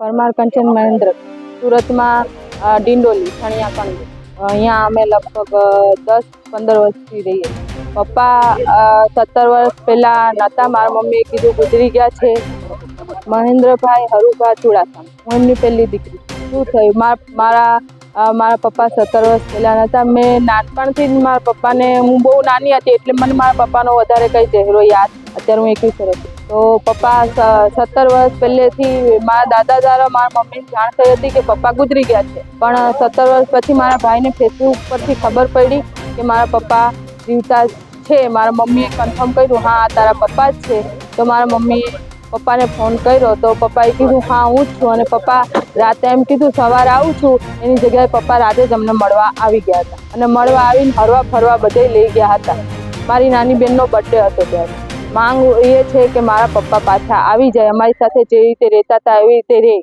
પરમાર કંચન મહેન્દ્ર, સુરતમાં ડિંડોલી છણિયા કંડ અહીંયા અમે લગભગ દસ પંદર વર્ષથી રહીએ પપ્પા સત્તર વર્ષ પહેલાં નહોતા મારા મમ્મીએ કીધું ગુજરી ગયા છે. મહેન્દ્રભાઈ હરુભા ચુડાસમા, હું એમની પહેલી દીકરી. શું થયું? માર- મારા પપ્પા સત્તર વર્ષ પહેલાં હતા. મેં નાનપણથી જ મારા પપ્પાને, હું બહુ નાની હતી એટલે મને મારા પપ્પાનો વધારે કંઈ ચહેરો યાદ અત્યારે હું એકવીસ વર્ષ તો પપ્પા સત્તર વર્ષ પહેલેથી મારા દાદા દ્વારા મારા મમ્મીને જાણ થઈ હતી કે પપ્પા ગુજરી ગયા છે. પણ સત્તર વર્ષ પછી મારા ભાઈને ફેસબુક પરથી ખબર પડી કે મારા પપ્પા જીવતા છે. મારા મમ્મીએ કન્ફર્મ કર્યું, હા, તારા પપ્પા જ છે. તો મારા મમ્મીએ પપ્પાને ફોન કર્યો તો પપ્પાએ કીધું, હા, હું જ છું. અને પપ્પા રાતે એમ કીધું, સવારે આવું છું. એની જગ્યાએ પપ્પા રાતે જ અમને મળવા આવી ગયા હતા. અને મળવા આવીને હરવા ફરવા બધે લઈ ગયા હતા. મારી નાની બહેનનો બર્થડે હતો ત્યારે. માંગ એ છે કે મારા પપ્પા પાછા આવી જાય. અમારી સાથે જે રીતે રહેતા હતા એવી રીતે રહે.